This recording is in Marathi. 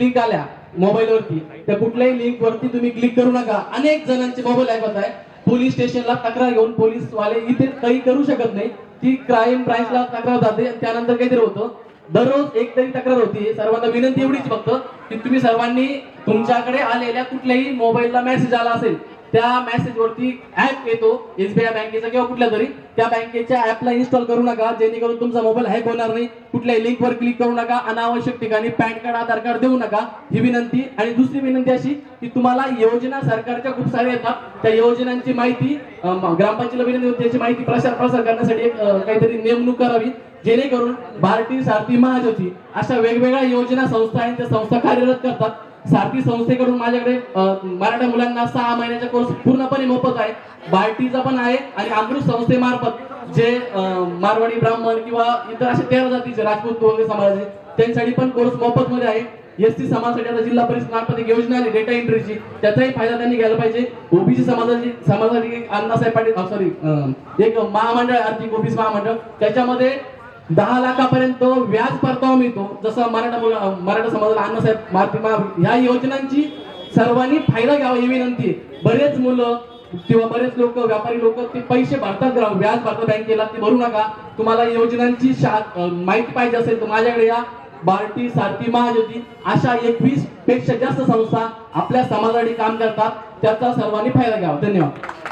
लिंक आल्या मोबाईलवरती त्या कुठल्याही लिंक वरती तुम्ही क्लिक करू नका. अनेक जणांचे मोबाईल ऐकत आहे. पोलीस स्टेशनला तक्रार घेऊन पोलीस वाले इथे काही करू शकत नाही. ती क्राईम ब्रांचला तक्रार जाते. त्यानंतर काहीतरी होतं. दररोज एक तरी तक्रार होती. सर्वांना विनंती एवढीच फक्त की तुम्ही सर्वांनी तुमच्याकडे आलेल्या कुठल्याही मोबाईलला मेसेज आला असेल त्या मेसेज वरती ऍप येतो एसबीआय बँकेचा किंवा कुठल्या तरी त्या बँकेच्या ऍपला इन्स्टॉल करू नका जेणेकरून तुमचा मोबाईल हॅक होणार नाही. कुठल्याही लिंक वर क्लिक करू नका अनावश्यक ठिकाणी पॅन कार्ड आधार कार्ड देऊ नका. ही विनंती. आणि दुसरी विनंती अशी की तुम्हाला योजना सरकारच्या खूप साऱ्या येतात. त्या योजनांची माहिती अं, ग्रामपंचायतीला विनंती होती त्याची माहिती प्रसार प्रसार करण्यासाठी एक काहीतरी नेमणूक करावी. जेणेकरून भारतीय सारथी महाज्योती अशा वेगवेगळ्या योजना संस्था आहेत त्या संस्था कार्यरत करतात. सारथी संस्थेकडून माझ्याकडे मराठा मुलांना सहा महिन्याचा कोर्स पूर्णपणे मोफत आहे बार्टीचा पण आहे आणि अमृत संस्थेमार्फत जे मारवाडी ब्राह्मण किंवा इतर असे तेरा जातीचे राजपूत वगैरे समाजाचे त्यांच्यासाठी पण कोर्स मोफत मध्ये आहे. एस टी समाजासाठी आता जिल्हा परिषद मार्फत एक योजना आली डेटा एंट्रीची त्याचाही फायदा त्यांनी घ्यायला पाहिजे. ओबीसी समाजाची समाजासाठी एक अण्णासाहेब पाटील सॉरी एक महामंडळ आर्थिक ओबीसी महामंडळ. त्याच्यामध्ये दहा लाखापर्यंत व्याज परतावा मिळतो जसं मराठा मराठा समाजाला अण्णासाहेब मारुती ह्या योजनांची सर्वांनी फायदा घ्यावा ही विनंती बरेच मुलं किंवा बरेच लोक व्यापारी लोक ते पैसे भरतात राव, व्याज भरतात बँकेला ते भरू नका. तुम्हाला योजनांची शा माहिती पाहिजे असेल तर माझ्याकडे या. बार्टी सारथी महाज्योती अशा एकवीसपेक्षा जास्त संस्था आपल्या समाजासाठी काम करतात. त्याचा सर्वांनी फायदा घ्यावा. धन्यवाद.